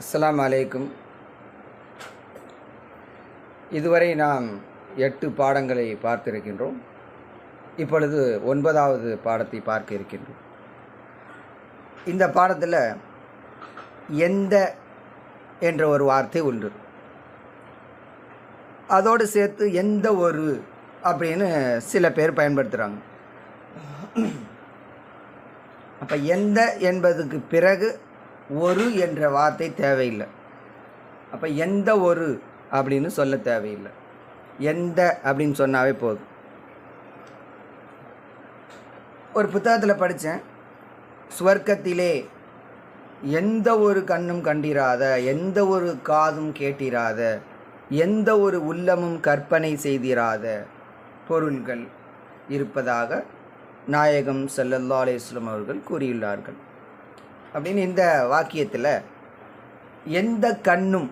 அஸ்லாம் அலைக்கும். இதுவரை நாம் எட்டு பாடங்களை பார்த்திருக்கின்றோம். இப்பொழுது ஒன்பதாவது பாடத்தை பார்க்க இருக்கின்றோம். இந்த பாடத்தில் எந்த என்ற ஒரு வார்த்தை உண்டு. அதோடு சேர்த்து எந்த ஒரு அப்படின்னு சில பேர் பயன்படுத்துகிறாங்க அப்போ எந்த என்பதுக்கு பிறகு ஒரு என்ற வார்த்தை தேவையில்லை. அப்போ எந்த ஒரு அப்படின்னு சொல்ல தேவையில்லை. எந்த அப்படின்னு சொன்னாவே போதும். ஒரு புத்தகத்தில் படித்தேன் ஸ்வர்க்கத்திலே எந்த ஒரு கண்ணும் கண்டிராத எந்த ஒரு காதும் கேட்டிராத எந்த ஒரு உள்ளமும் கற்பனை செய்திராத பொருள்கள் இருப்பதாக நாயகம் ஸல்லல்லாஹு அவர்கள் கூறியுள்ளார்கள். அப்படின்னு இந்த வாக்கியத்தில் எந்த கண்ணும்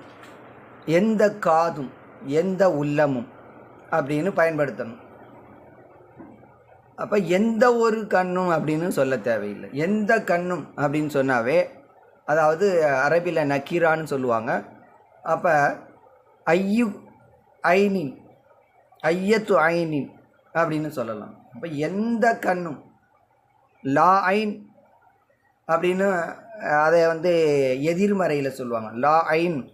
எந்த காதும் எந்த உள்ளமும் அப்படின்னு பயன்படுத்தணும். அப்போ எந்த ஒரு கண்ணும் அப்படின்னு சொல்ல தேவையில்லை. எந்த கண்ணும் அப்படின்னு சொன்னாவே அதாவது அரபியில் நக்கீரான்னு சொல்லுவாங்க. அப்போ ஐயு ஐனின் ஐயத்து ஐனின் அப்படின்னு சொல்லலாம். அப்போ எந்த கண்ணும் லா ஐன் அப்படின்னு அதை வந்து எதிர்மறையில் சொல்லுவாங்க. லா ஐன்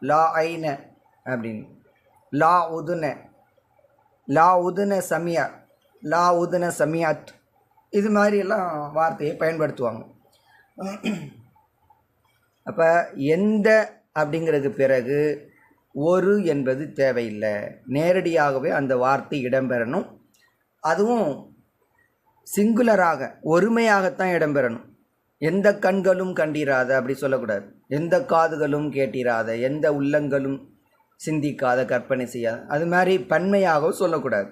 லா ஐன அப்படின்னு. லா உதுன லா உதுன சமியா லா உதுன சமியாத். இது மாதிரியெல்லாம் வார்த்தையை பயன்படுத்துவாங்க. அப்போ எந்த அப்படிங்கிறது பிறகு ஒரு என்பது தேவையில்லை. நேரடியாகவே அந்த வார்த்தை இடம்பெறணும். அதுவும் சிங்குலராக ஒருமையாகத்தான் இடம்பெறணும். எந்த கண்களும் கண்டிராத அப்படி சொல்லக்கூடாது. எந்த காதுகளும் கேட்டிராத எந்த உள்ளங்களும் சிந்திக்காத கற்பனை செய்யாத அது மாதிரி பன்மையாகவும் சொல்லக்கூடாது.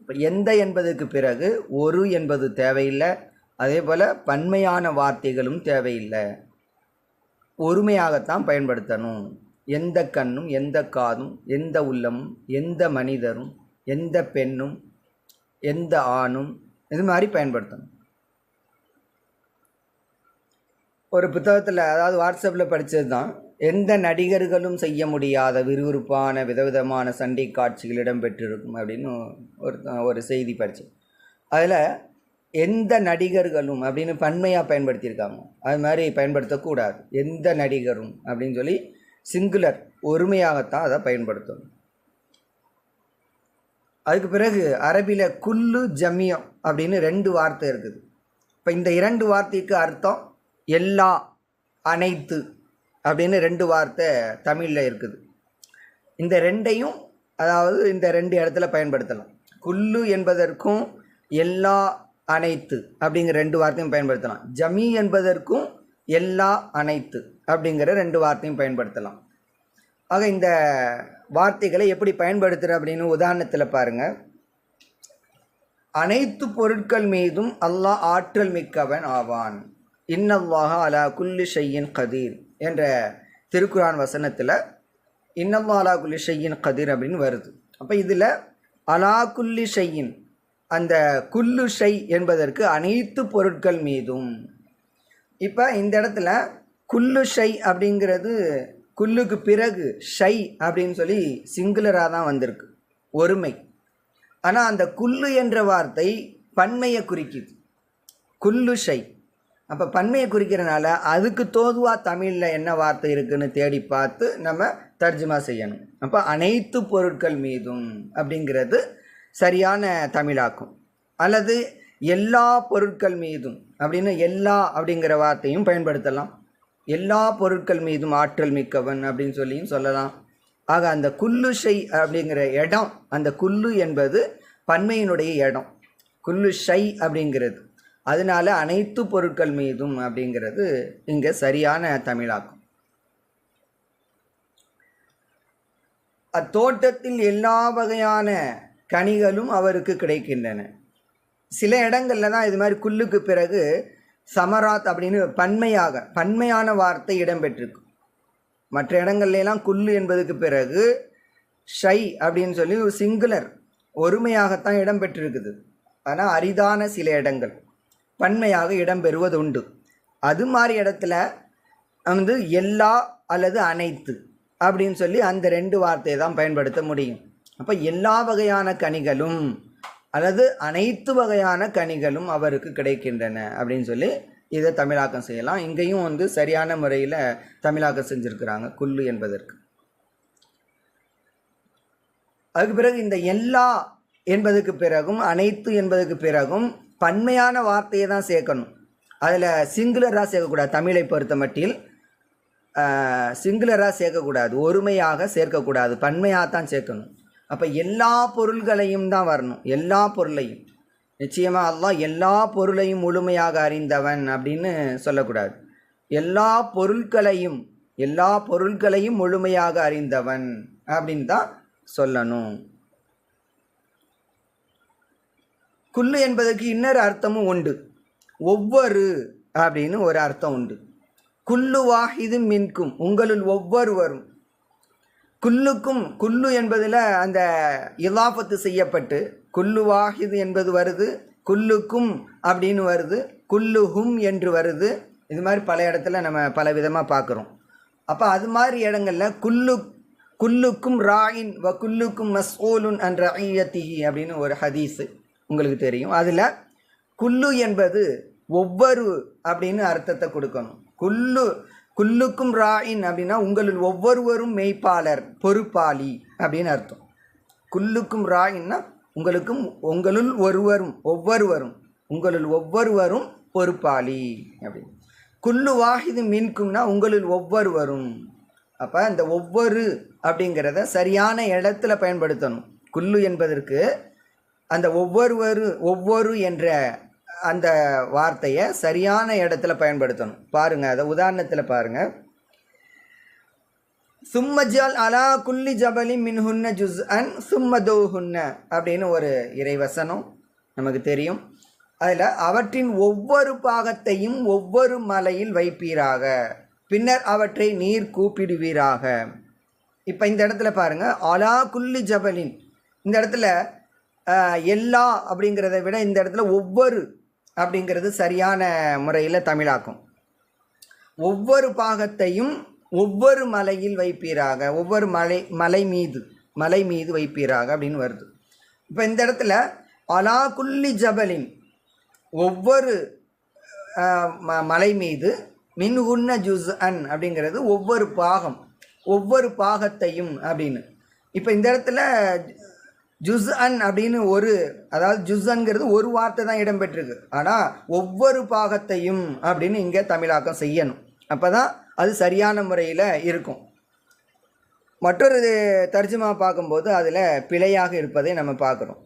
இப்போ எந்த என்பதுக்கு பிறகு ஒரு என்பது தேவையில்லை. அதே போல் பன்மையான வார்த்தைகளும் தேவையில்லை. ஒருமையாகத்தான் பயன்படுத்தணும். எந்த கண்ணும் எந்த காதும் எந்த உள்ளமும் எந்த மனிதரும் எந்த பெண்ணும் எந்த ஆணும் இது மாதிரி பயன்படுத்தணும். ஒரு புத்தகத்தில் அதாவது வாட்ஸ்அப்பில் படித்தது தான் எந்த நடிகர்களும் செய்ய முடியாத விறுவிறுப்பான விதவிதமான சண்டை காட்சிகள் இடம்பெற்றிருக்கும் அப்படின்னு ஒரு ஒரு செய்தி படித்தேன் அதில் எந்த நடிகர்களும் அப்படின்னு பன்மையாக பயன்படுத்தியிருக்காங்க. அது மாதிரி பயன்படுத்தக்கூடாது. எந்த நடிகரும் அப்படின்னு சொல்லி சிங்குலர் ஒருமையாகத்தான் அதை பயன்படுத்தணும். அதுக்கு பிறகு அரபியில் குல்லு ஜமியம் அப்படின்னு ரெண்டு வார்த்தை இருக்குது. இப்போ இந்த இரண்டு வார்த்தைக்கு அர்த்தம் எல்லா அனைத்து அப்படின்னு ரெண்டு வார்த்தை தமிழில் இருக்குது. இந்த ரெண்டையும் அதாவது இந்த ரெண்டு இடத்துல பயன்படுத்தலாம். குல்லு என்பதற்கும் எல்லா அனைத்து அப்படிங்கிற ரெண்டு வார்த்தையும் பயன்படுத்தலாம். ஜமி என்பதற்கும் எல்லா அனைத்து அப்படிங்கிற ரெண்டு வார்த்தையும் பயன்படுத்தலாம். ஆக இந்த வார்த்தைகளை எப்படி பயன்படுத்துகிற அப்படின்னு உதாரணத்தில் பாருங்கள் அனைத்து பொருட்கள் மீதும் அல்லாஹ் ஆற்றல் மிக்கவன் ஆவான். இன்னல்லாஹா அலா குல்லி ஷையின் கதீர் என்ற திருக்குரான் வசனத்தில் இன்னல்லா அலா குல்லி ஷையின் கதீர் அப்படின்னு வருது. அப்போ இதில் அலா குல்லி ஷையின் அந்த குல்லு ஷை என்பதற்கு அனைத்து பொருட்கள் மீதும். இப்போ இந்த இடத்துல குல்லு ஷை அப்படிங்கிறது குல்லுக்கு பிறகு ஷை அப்படின்னு சொல்லி சிங்குலராக தான் வந்திருக்கு. ஒருமை. ஆனால் அந்த குல்லு என்ற வார்த்தை பன்மையை குறிக்குது. குல்லு ஷை. அப்போ பன்மையை குறிக்கிறனால அதுக்கு தோதுவாக தமிழில் என்ன வார்த்தை இருக்குன்னு தேடி பார்த்து நம்ம தர்ஜுமா செய்யணும். அப்போ அனைத்து பொருட்கள் மீதும் அப்படிங்கிறது சரியான தமிழாக்கும். அல்லது எல்லா பொருட்கள் மீதும் அப்படின்னு எல்லா அப்படிங்கிற வார்த்தையும் பயன்படுத்தலாம். எல்லா பொருட்கள் மீதும் ஆற்றல் மிக்கவன் அப்படின்னு சொல்லியும் சொல்லலாம். ஆக அந்த குல்லுஷை அப்படிங்கிற இடம் அந்த குல்லு என்பது பன்மையினுடைய இடம். குல்லு ஷை அப்படிங்கிறது. அதனால அனைத்து பொருட்கள் மீதும் அப்படிங்கிறது இங்கே சரியான தமிழாக்கும். அத்தோட்டத்தில் எல்லா வகையான கனிகளும் அவருக்கு கிடைக்கின்றன. சில இடங்களில் தான் இது மாதிரி குல்லுக்கு பிறகு சமராத் அப்படின்னு பன்மையாக பன்மையான வார்த்தை இடம்பெற்றிருக்கும் மற்ற இடங்கள்லாம் குல்லு என்பதுக்கு பிறகு ஷை அப்படின்னு சொல்லி ஒரு சிங்குலர் ஒருமையாகத்தான் இடம்பெற்றிருக்குது. ஆனால் அரிதான சில இடங்கள். பன்மையாக இடம்பெறுவதுண்டு. அது மாதிரி இடத்துல வந்து எல்லா அல்லது அனைத்து அப்படின்னு சொல்லி அந்த ரெண்டு வார்த்தையை தான் பயன்படுத்த முடியும். அப்போ எல்லா வகையான கனிகளும் அல்லது அனைத்து வகையான கனிகளும் அவருக்கு கிடைக்கின்றன அப்படின்னு சொல்லி இதை தமிழாக்கம் செய்யலாம். இங்கேயும் வந்து சரியான முறையில் தமிழாக்கம் செஞ்சுருக்கிறாங்க குல்லு என்பதற்கு. அதுக்கு பிறகு இந்த எல்லா என்பதுக்கு பிறகும் அனைத்து என்பதுக்கு பிறகும் பன்மையான வார்த்தையை தான் சேர்க்கணும். அதில் சிங்குலராக சேர்க்கக்கூடாது. தமிழை பொறுத்த மட்டில் சிங்குலராக சேர்க்கக்கூடாது. ஒருமையாக சேர்க்கக்கூடாது. பன்மையாக தான் சேர்க்கணும். அப்போ எல்லா பொருள்களையும் தான் வரணும். எல்லா பொருளையும். நிச்சயமாக அல்லாஹ் எல்லா பொருளையும் முழுமையாக அறிந்தவன் அப்படின்னு சொல்லக்கூடாது. எல்லா பொருட்களையும் எல்லா பொருட்களையும் முழுமையாக அறிந்தவன் அப்படின்னு தான் சொல்லணும். குல்லு என்பதற்கு இன்னொரு அர்த்தமும் உண்டு. ஒவ்வொரு அப்படின்னு ஒரு அர்த்தம் உண்டு. குல்லு வாஹிது மின்கும் உங்களுள் ஒவ்வொருவரும். குல்லுக்கும் குல்லு என்பதில் அந்த இலாபத்து செய்யப்பட்டு குல்லு வாஹிது என்பது வருது குல்லுக்கும் அப்படின்னு வருது குல்லுஹும் என்று வருது. இது மாதிரி பல இடத்துல நம்ம பல விதமாக பார்க்குறோம். அப்போ அது மாதிரி இடங்களில் குல்லு குல்லுக்கும் ராயின் வ குல்லுக்கும் மஸ்ஓலுன் அன் ரஹியத்திஹி அப்படின்னு ஒரு ஹதீஸு. உங்களுக்கு தெரியும். அதில் குல்லு என்பது ஒவ்வொரு அப்படின்னு அர்த்தத்தை கொடுக்கணும். குல்லு குல்லுக்கும் ராயின் அப்படின்னா உங்களுள் ஒவ்வொருவரும் மெய்ப்பாளர் பொறுப்பாளி அப்படின்னு அர்த்தம். குல்லுக்கும் ராயின்னா உங்களுக்கும் உங்களுள் ஒருவரும் ஒவ்வொருவரும் உங்களுள் ஒவ்வொருவரும் பொறுப்பாளி அப்படின்னு. குல்லு வாஹிது மின்கும்னா உங்களுள் ஒவ்வொருவரும். அப்போ இந்த ஒவ்வொரு அப்படிங்கிறத சரியான இடத்துல பயன்படுத்தணும். குல்லு என்பதற்கு அந்த ஒவ்வொருவரு ஒவ்வொரு என்ற அந்த வார்த்தையை சரியான இடத்துல பயன்படுத்தணும். பாருங்கள் அதை உதாரணத்தில் பாருங்கள் சும்மஜால் அலா குல்லி ஜபலி மின்ஹுன்ன ஜுஸ் அன் சும்மதோஹுன்ன அப்படின்னு ஒரு இறைவசனம் நமக்கு தெரியும். அதில் அவற்றின் ஒவ்வொரு பாகத்தையும் ஒவ்வொரு மலையில் வைப்பீராக. பின்னர் அவற்றை நீர் கூப்பிடுவீராக. இப்போ இந்த இடத்துல பாருங்கள் அலா குல்லி ஜபலின் இந்த இடத்துல எல்லா அப்படிங்கிறத விட இந்த இடத்துல ஒவ்வொரு அப்படிங்கிறது சரியான முறையில் தமிழாக்கும். ஒவ்வொரு பாகத்தையும் ஒவ்வொரு மலையில் வைப்பீராக ஒவ்வொரு மலை மலை மீது மலை மீது வைப்பீராக அப்படின்னு வருது. இப்போ இந்த இடத்துல அலா குல்லி ஜபலின் ஒவ்வொரு ம- மலை மீது மின்ஹுன்ன ஜுஸ் அன் அப்படிங்கிறது ஒவ்வொரு பாகம் ஒவ்வொரு பாகத்தையும் அப்படின்னு. இப்போ இந்த இடத்துல ஜுஸ் அன் அப்படின்னு ஒரு அதாவது ஜுஸ்அன்கிறது ஒரு வார்த்தை தான் இடம்பெற்றிருக்கு. ஆனால் ஒவ்வொரு பாகத்தையும் அப்படின்னு இங்கே தமிழாக்கம் செய்யணும். அப்போ தான் அது சரியான முறையில் இருக்கும். மற்றொரு தர்ஜுமா பார்க்கும்போது அதில் பிழையாக இருப்பதை நம்ம பார்க்குறோம்.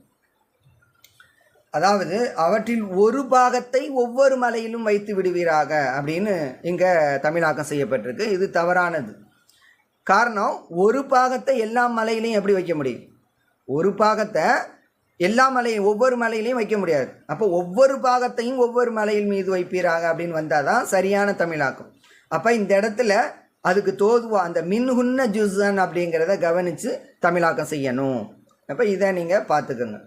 அதாவது அவற்றில் ஒரு பாகத்தை ஒவ்வொரு மலையிலும் வைத்து விடுவீராக அப்படின்னு இங்கே தமிழாக்கம் செய்யப்பட்டிருக்கு. இது தவறானது. காரணம் ஒரு பாகத்தை எல்லா மலையிலையும் எப்படி வைக்க முடியும்? ஒரு பாகத்தை எல்லா மலையும் ஒவ்வொரு மலையிலையும் வைக்க முடியாது. அப்போ ஒவ்வொரு பாகத்தையும் ஒவ்வொரு மலையில் மீது வைப்பீராக அப்படின்னு வந்தால் தான் சரியான தமிழாக்கம். அப்போ இந்த இடத்துல அதுக்கு தோதுவா அந்த மின்ஹுன்ன ஜூசன் அப்படிங்கிறத கவனித்து தமிழாக்கம் செய்யணும். அப்போ இதை நீங்கள் பார்த்துக்கோங்க.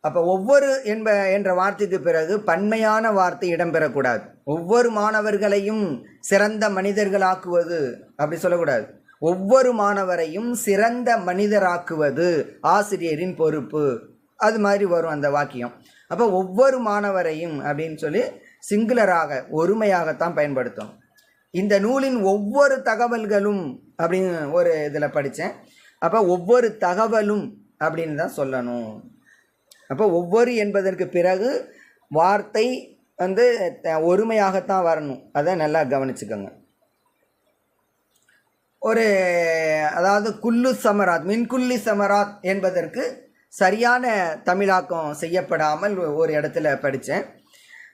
அப்போ ஒவ்வொரு என்ப என்ற வார்த்தைக்கு பிறகு பன்மையான வார்த்தை இடம்பெறக்கூடாது. ஒவ்வொரு மாணவர்களையும் சிறந்த மனிதர்களாக்குவது அப்படி சொல்லக்கூடாது. ஒவ்வொரு மாணவரையும் சிறந்த மனிதராக்குவது ஆசிரியரின் பொறுப்பு. அது மாதிரி வரும் அந்த வாக்கியம். அப்போ ஒவ்வொரு மாணவரையும் அப்படின்னு சொல்லி சிங்குலராக ஒருமையாகத்தான் பயன்படுத்தும். இந்த நூலின் ஒவ்வொரு தகவல்களும் அப்படின்னு ஒரு இதில் படித்தேன் அப்போ ஒவ்வொரு தகவலும் அப்படின்னு தான் சொல்லணும். அப்போ ஒவ்வொரு என்பதற்கு பிறகு வார்த்தை வந்து த- ஒருமையாகத்தான் வரணும். அதை நல்லா கவனிச்சுக்கோங்க. ஒரு அதாவது குல்லு சமராத் மின்குல்லி சமராத் என்பதற்கு சரியான தமிழாக்கம் செய்யப்படாமல் ஒரு இடத்துல படித்தேன்.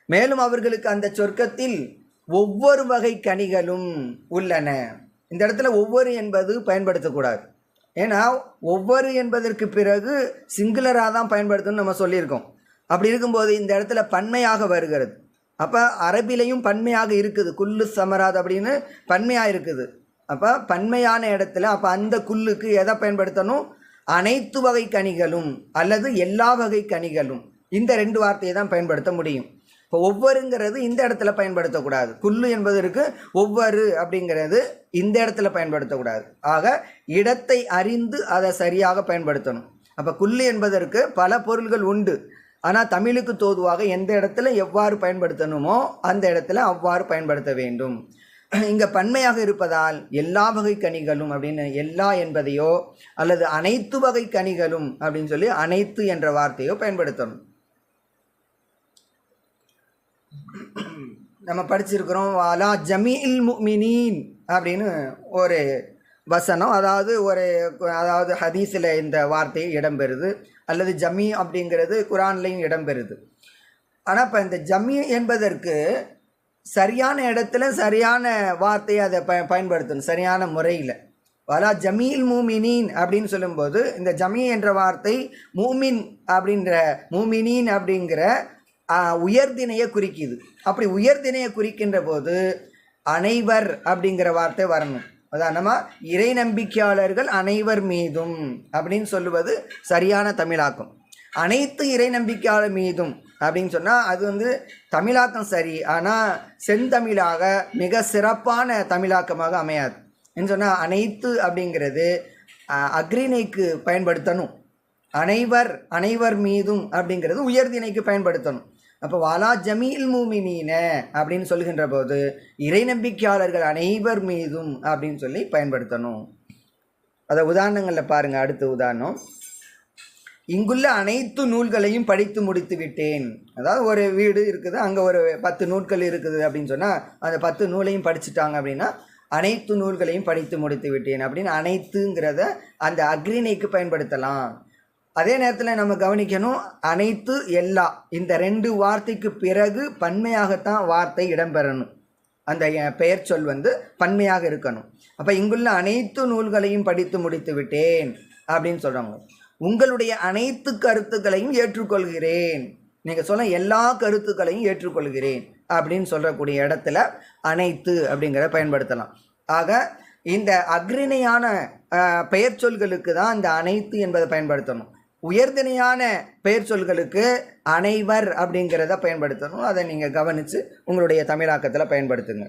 மேலும் அவர்களுக்கு அந்த சொர்க்கத்தில் ஒவ்வொரு வகை கனிகளும் உள்ளன. இந்த இடத்துல ஒவ்வொரு என்பது பயன்படுத்தக்கூடாது. ஏன்னா ஒவ்வொரு என்பதற்கு பிறகு சிங்குலராக தான் பயன்படுத்தணும்னு நம்ம சொல்லியிருக்கோம். அப்படி இருக்கும்போது இந்த இடத்துல பன்மையாக வருகிறது. அப்போ அரபிலையும் பன்மையாக இருக்குது. குல்லு சமராத் அப்படின்னு பன்மையாக இருக்குது. அப்போ பன்மையான இடத்துல அப்போ அந்த குல்லுக்கு எதை பயன்படுத்தணும்? அனைத்து வகை கனிகளும் அல்லது எல்லா வகை கனிகளும் இந்த ரெண்டு வார்த்தையை தான் பயன்படுத்த முடியும். இப்போ ஒவ்வொருங்கிறது இந்த இடத்துல பயன்படுத்தக்கூடாது. குல்லு என்பதற்கு ஒவ்வொரு அப்படிங்கிறது இந்த இடத்துல பயன்படுத்தக்கூடாது. ஆக இடத்தை அறிந்து அதை சரியாக பயன்படுத்தணும். அப்போ குல்லு என்பதற்கு பல பொருள்கள் உண்டு. ஆனால் தமிழுக்கு தோதுவாக எந்த இடத்துல எவ்வாறு பயன்படுத்தணுமோ அந்த இடத்துல அவ்வாறு பயன்படுத்த வேண்டும். இங்கே பன்மையாக இருப்பதால் எல்லா வகை கனிகளும் அப்படின்னு எல்லா என்பதையோ அல்லது அனைத்து வகை கனிகளும் அப்படின்னு சொல்லி அனைத்து என்ற வார்த்தையோ பயன்படுத்தணும். நம்ம படிச்சிருக்கிறோம் வாலா ஜமீல் முமினீன் அப்படின்னு ஒரு வசனம் அதாவது ஒரு அதாவது ஹதீஸில் இந்த வார்த்தை இடம்பெறுது அல்லது ஜமி அப்படிங்கிறது குரான்லையும் இடம்பெறுது. ஆனால் இப்போ இந்த ஜமி என்பதற்கு சரியான இடத்துல சரியான வார்த்தையை அதை ப பயன்படுத்தணும் சரியான முறையில். வலா ஜமீல் மூமினீன் அப்படின்னு சொல்லும்போது இந்த ஜமீ என்ற வார்த்தை மூமின் அப்படின்ற மூமினீன் அப்படிங்கிற உயர்தினையை குறிக்கிது. அப்படி உயர்தினையை குறிக்கின்ற போது அனைவர் அப்படிங்கிற வார்த்தை வரணும். உதாரணமாக இறை நம்பிக்கையாளர்கள் அனைவர் மீதும் அப்படின்னு சொல்லுவது சரியான தமிழாக்கம். அனைத்து இறை நம்பிக்கையாளர் மீதும் அப்படின்னு சொன்னால் அது வந்து தமிழாக்கம் சரி. ஆனால் செந்தமிழாக மிக சிறப்பான தமிழாக்கமாக அமையாது. என்று சொன்னால் அனைத்து அப்படிங்கிறது அக்ரிணைக்கு பயன்படுத்தணும். அனைவர் அனைவர் மீதும் அப்படிங்கிறது உயர்திணைக்கு பயன்படுத்தணும். அப்போ வாலா ஜமீல் மூமினீன அப்படின்னு சொல்கின்ற போது இறை நம்பிக்கையாளர்கள் அனைவர் மீதும் அப்படின்னு சொல்லி பயன்படுத்தணும். அதை உதாரணங்களில் பாருங்கள் அடுத்த உதாரணம். இங்குள்ள அனைத்து நூல்களையும் படித்து முடித்து விட்டேன். அதாவது ஒரு வீடு இருக்குது அங்கே ஒரு பத்து நூல்கள் இருக்குது அப்படின்னு சொன்னால் அந்த பத்து நூலையும் படிச்சுட்டாங்க அப்படின்னா அனைத்து நூல்களையும் படித்து முடித்து விட்டேன் அப்படின்னு அனைத்துங்கிறத அந்த அக்ரிணைக்கு பயன்படுத்தலாம். அதே நேரத்தில் நம்ம கவனிக்கணும் அனைத்து எல்லா இந்த ரெண்டு வார்த்தைக்கு பிறகு பன்மையாகத்தான் வார்த்தை இடம்பெறணும். அந்த பெயர் சொல் வந்து பன்மையாக இருக்கணும். அப்போ இங்குள்ள அனைத்து நூல்களையும் படித்து முடித்து விட்டேன் அப்படின்னு சொல்கிறாங்க உங்களுடைய அனைத்து கருத்துக்களையும் ஏற்றுக்கொள்கிறேன். நீங்கள் சொல்ல எல்லா கருத்துக்களையும் ஏற்றுக்கொள்கிறேன் அப்படின்னு சொல்லக்கூடிய இடத்துல அனைத்து அப்படிங்கிறத பயன்படுத்தலாம். ஆக இந்த அக்ரிணையான பெயர் சொல்களுக்கு தான் இந்த அனைத்து என்பதை பயன்படுத்தணும். உயர்திணையான பெயர் சொல்களுக்கு அனைவர் அப்படிங்கிறத பயன்படுத்தணும். அதை நீங்கள் கவனித்து உங்களுடைய தமிழாக்கத்தில் பயன்படுத்துங்க.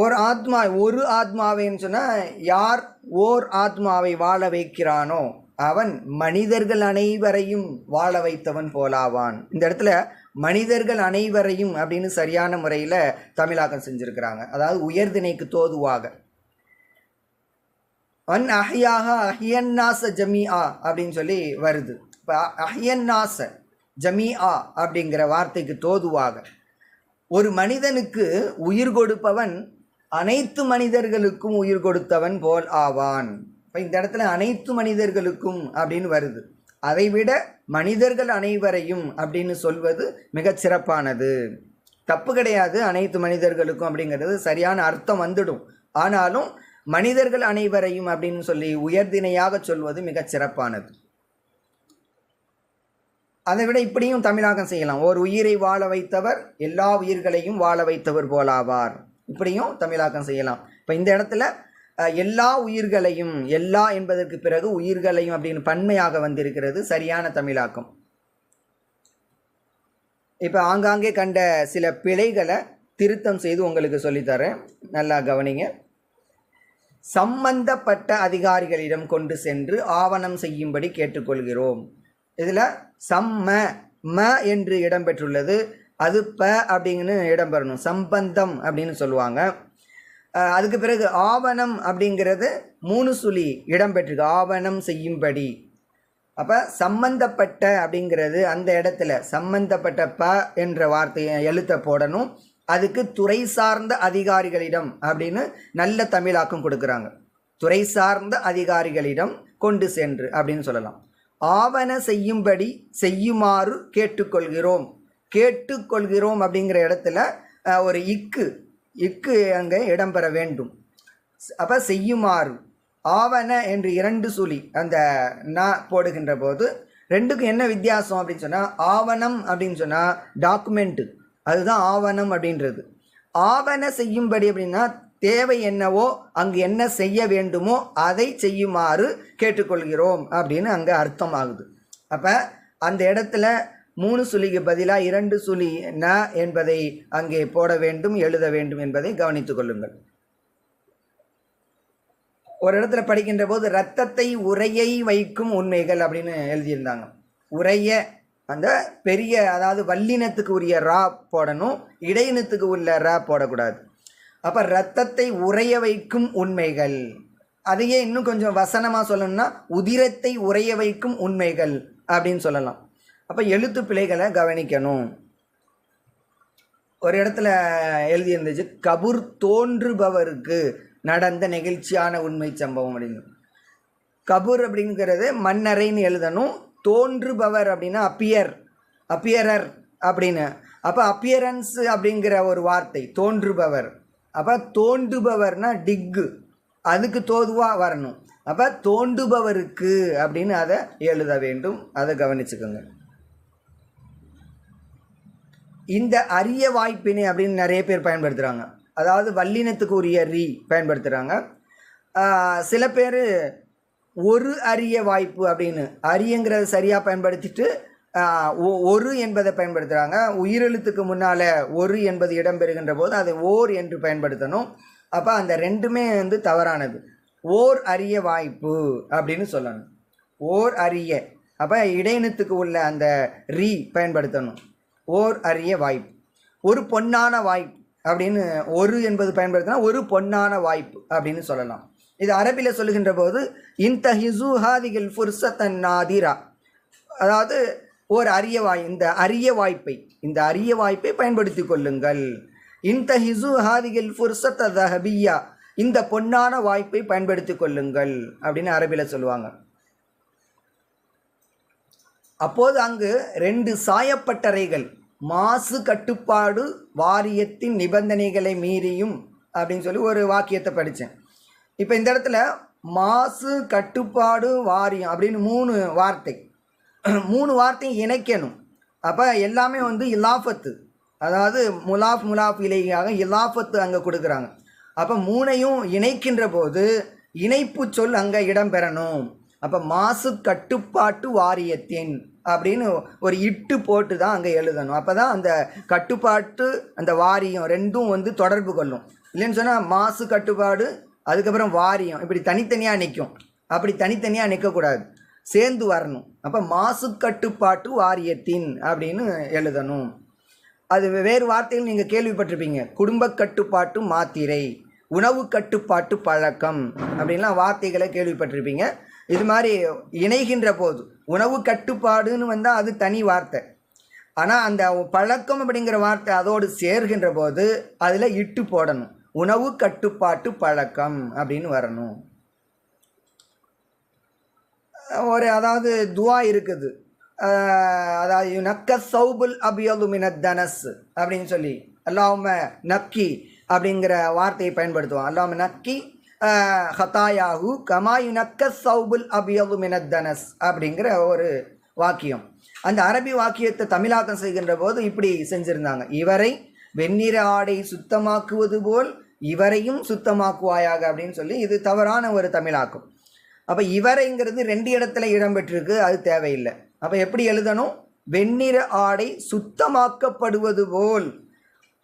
ஒரு ஆத்மா ஒரு ஆத்மாவைன்னு சொன்னால் யார் ஓர் ஆத்மாவை வாழ வைக்கிறானோ அவன் மனிதர்கள் அனைவரையும் வாழ வைத்தவன் போலாவான். இந்த இடத்துல மனிதர்கள் அனைவரையும் அப்படின்னு சரியான முறையில் தமிழாக்கம் செஞ்சுருக்கிறாங்க. அதாவது உயர்திணைக்கு தோதுவாக. அன் அஹியாக அஹியன்னாச ஜமீஆ அப்படின்னு சொல்லி வருது. இப்போ அஹியன்னாச ஆ அப்படிங்கிற வார்த்தைக்கு தோதுவாக. ஒரு மனிதனுக்கு உயிர் கொடுப்பவன் அனைத்து மனிதர்களுக்கும் உயிர் கொடுத்தவன் போல் ஆவான். இப்போ இந்த இடத்துல அனைத்து மனிதர்களுக்கும் அப்படின்னு வருது. அதைவிட மனிதர்கள் அனைவரையும் அப்படின்னு சொல்வது மிகச் சிறப்பானது. தப்பு கிடையாது அனைத்து மனிதர்களுக்கும் அப்படிங்கிறது. சரியான அர்த்தம் வந்துடும். ஆனாலும் மனிதர்கள் அனைவரையும் அப்படின்னு சொல்லி உயர்தினையாக சொல்வது மிகச் சிறப்பானது. அதை விட இப்படியும் தமிழாக்கம் செய்யலாம். ஒரு உயிரை வாழ வைத்தவர் எல்லா உயிர்களையும் வாழ வைத்தவர் போலாவார் இப்படியும் தமிழாக்கம் செய்யலாம். இப்போ இந்த இடத்துல எல்லா உயிர்களையும் எல்லா என்பதற்கு பிறகு உயிர்களையும் அப்படின்னு பன்மையாக வந்திருக்கிறது சரியான தமிழாக்கம். இப்போ ஆங்காங்கே கண்ட சில பிழைகளை திருத்தம் செய்து உங்களுக்கு சொல்லித்தரேன். நல்லா கவனிங்க. சம்பந்தப்பட்ட அதிகாரிகளிடம் கொண்டு சென்று ஆவணம் செய்யும்படி கேட்டுக்கொள்கிறோம். இதில் சம்ம ம என்று இடம்பெற்றுள்ளது. அது ப அப்படிங்கன்னு இடம்பெறணும் சம்பந்தம் அப்படின்னு சொல்லுவாங்க. அதுக்கு பிறகு ஆவணம் அப்படிங்கிறது மூணு சுழி இடம்பெற்றிருக்கு ஆவணம் செய்யும்படி. அப்போ சம்பந்தப்பட்ட அப்படிங்கிறது அந்த இடத்துல சம்பந்தப்பட்ட ப என்ற வார்த்தையை எழுத்த போடணும். அதுக்கு துறை சார்ந்த அதிகாரிகளிடம் அப்படின்னு நல்ல தமிழாக்கம் கொடுக்குறாங்க. துறை சார்ந்த அதிகாரிகளிடம் கொண்டு சென்று அப்படின்னு சொல்லலாம். ஆவண செய்யும்படி செய்யுமாறு கேட்டுக்கொள்கிறோம். கேட்டுக்கொள்கிறோம் அப்படிங்கிற இடத்துல ஒரு இக்கு இக்கு அங்கே இடம்பெற வேண்டும். அப்போ செய்யுமாறு. ஆவன என்று இரண்டு சுழி அந்த நா போடுகின்ற போது ரெண்டுக்கும் என்ன வித்தியாசம் அப்படின்னு சொன்னால் ஆவணம் அப்படின்னு சொன்னால் டாக்குமெண்ட்டு அதுதான் ஆவணம் அப்படின்றது. ஆவண செய்யும்படி அப்படின்னா தேவை என்னவோ அங்கு என்ன செய்ய வேண்டுமோ அதை செய்யுமாறு கேட்டுக்கொள்கிறோம் அப்படின்னு அங்கே அர்த்தம் ஆகுது. அப்போ அந்த இடத்துல மூணு சுழிக்கு பதிலாக இரண்டு சுழி ந என்பதை அங்கே போட வேண்டும் எழுத வேண்டும் என்பதை கவனித்துக் கொள்ளுங்கள். ஒரு இடத்துல படிக்கின்ற போது ரத்தத்தை உரையை வைக்கும் உண்மைகள் அப்படின்னு எழுதியிருந்தாங்க. உரைய அந்த பெரிய அதாவது வல்லினத்துக்கு உரிய ரா போடணும் இடையினத்துக்கு உள்ள ரா போடக்கூடாது. அப்போ ரத்தத்தை உறைய வைக்கும் உண்மைகள். அதையே இன்னும் கொஞ்சம் வசனமாக சொல்லணும்னா உதிரத்தை உறைய வைக்கும் உண்மைகள் அப்படின்னு சொல்லலாம். அப்போ எழுத்து பிழைகளை கவனிக்கணும். ஒரு இடத்துல எழுதியிருந்துச்சு கபூர் தோன்றுபவருக்கு நடந்த நெகிழ்ச்சியான உண்மை சம்பவம் அப்படின்னு. கபூர் அப்படிங்கிறது மன்னரைன்னு எழுதணும் தோன்றுபவர் அப்படின்னா அப்பியர் அப்பியரர் அப்படின்னு. அப்போ அப்பியரன்ஸ் அப்படிங்கிற ஒரு வார்த்தை தோன்றுபவர் அப்போ தோன்றுபவர்னா டிக்கு அதுக்கு தோதுவாக வரணும். அப்போ தோண்டுபவருக்கு அப்படின்னு அதை எழுத வேண்டும் அதை கவனிச்சுக்கோங்க. இந்த அரிய வாய்ப்பினை அப்படின்னு நிறைய பேர் பயன்படுத்துகிறாங்க அதாவது வல்லினத்துக்கு உரிய ரி பயன்படுத்துகிறாங்க சில பேர் ஒரு அரிய வாய்ப்பு அப்படின்னு அரியங்கிறத சரியாக பயன்படுத்திட்டு ஒ- ஒரு என்பதை பயன்படுத்துகிறாங்க உயிரெழுத்துக்கு முன்னால் ஒரு என்பது இடம்பெறுகின்ற போது அதை ஓர் என்று பயன்படுத்தணும். அப்போ அந்த ரெண்டுமே வந்து தவறானது. ஓர் அரிய வாய்ப்பு அப்படின்னு சொல்லணும். ஓர் அரிய. அப்போ இடையினத்துக்கு உள்ள அந்த ரீ பயன்படுத்தணும். ஓர் அரிய வாய்ப்பு. ஒரு பொன்னான வாய்ப்பு அப்படின்னு ஒரு என்பது பயன்படுத்தினா ஒரு பொன்னான வாய்ப்பு அப்படின்னு சொல்லலாம். இது அரபியில் சொல்லுகின்ற போது இந்த ஹிசுஹாதிகள் ஃபுர்சத்தன் நாதிரா. அதாவது ஓர் அரிய வாய் இந்த அரிய வாய்ப்பை இந்த அரிய வாய்ப்பை பயன்படுத்தி கொள்ளுங்கள். இந்த ஹிசுஹாதிகள் ஃபுர்சத்த தஹபியா இந்த பொன்னான வாய்ப்பை பயன்படுத்தி கொள்ளுங்கள் அப்படின்னு அரபியில் சொல்லுவாங்க. அப்போது அங்கு ரெண்டு சாயப்பட்டறைகள் மாசு கட்டுப்பாடு வாரியத்தின் நிபந்தனைகளை மீறியும் அப்படின்னு சொல்லி ஒரு வாக்கியத்தை படித்தேன். இப்போ இந்த இடத்துல மாசு கட்டுப்பாடு வாரியம் அப்படின்னு மூணு வார்த்தை. மூணு வார்த்தையும் இணைக்கணும். அப்போ எல்லாமே வந்து இலாஃபத்து. அதாவது முலாஃப் முலாஃப் இலையாக இலாஃபத்து அங்கே கொடுக்குறாங்க. அப்போ மூணையும் இணைக்கின்ற போது இணைப்பு சொல் அங்கே இடம்பெறணும். அப்போ மாசு கட்டுப்பாட்டு வாரியத்தின் அப்படின்னு ஒரு இட்டு போட்டு தான் அங்கே எழுதணும். அப்போ தான் அந்த கட்டுப்பாட்டு அந்த வாரியம் ரெண்டும் வந்து தொடர்பு கொள்ளும். இல்லைன்னு சொன்னால் மாசு கட்டுப்பாடு அதுக்கப்புறம் வாரியம். இப்படி தனித்தனியாக நிற்கும் அப்படி தனித்தனியாக நிற்கக்கூடாது சேர்ந்து வரணும். அப்போ மாசு கட்டுப்பாட்டு வாரியத்தின் அப்படின்னு எழுதணும். அது வேறு வார்த்தைகள் நீங்கள் கேள்விப்பட்டிருப்பீங்க. குடும்ப கட்டுப்பாட்டு மாத்திரை உணவு கட்டுப்பாட்டு பழக்கம் அப்படின்லாம் வார்த்தைகளை கேள்விப்பட்டிருப்பீங்க. இது மாதிரி இணைகின்ற போது உணவு கட்டுப்பாடுன்னு வந்தால் அது தனி வார்த்தை. ஆனால் அந்த பழக்கம் அப்படிங்கிற வார்த்தை அதோடு சேர்கின்ற போது அதில் இட்டு போடணும். உணவு கட்டுப்பாட்டு பழக்கம் அப்படின்னு வரணும். ஒரு அதாவது துவா இருக்குது. அதாவது நக்க சௌபுல் அபியலு தனஸ் அப்படின்னு சொல்லி. அல்லாம நக்கி அப்படிங்கிற வார்த்தையை பயன்படுத்துவோம். அல்லாம நக்கி ஹதாயாகு கமாயுனக்க நக்க சௌபுல் அபியது மினத்தனஸ் அப்படிங்கிற ஒரு வாக்கியம். அந்த அரபி வாக்கியத்தை தமிழாக்கம் செய்கின்ற போது இப்படி செஞ்சுருந்தாங்க. இவரை வெண்ணிற ஆடை சுத்தமாக்குவது போல் இவரையும் சுத்தமாக்குவாயாக அப்படின்னு சொல்லி இது தவறான ஒரு தமிழாக்கம். அப்போ இவரைங்கிறது ரெண்டு இடத்துல இடம்பெற்றிருக்கு அது தேவையில்லை. அப்போ எப்படி எழுதணும்? வெண்ணிற ஆடை சுத்தமாக்கப்படுவது போல்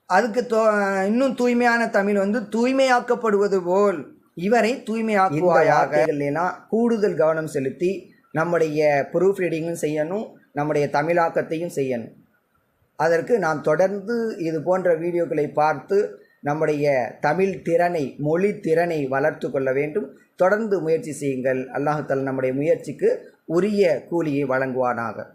அதுக்கு தோ இன்னும் தூய்மையான தமிழ் வந்து தூய்மையாக்கப்படுவது போல் இவரை தூய்மையாக்குவாயாக எல்லாம் கூடுதல் கவனம் செலுத்தி நம்முடைய ப்ரூஃப் ரீடிங்கும் செய்யணும் நம்முடைய தமிழாக்கத்தையும் செய்யணும். அதற்கு நாம் தொடர்ந்து இது போன்ற வீடியோக்களை பார்த்து நம்முடைய தமிழ் திறனை மொழி திறனை வளர்த்து கொள்ள வேண்டும். தொடர்ந்து முயற்சி செய்யுங்கள். அல்லாஹால நம்முடைய முயற்சிக்கு உரிய கூலியை வழங்குவானாக.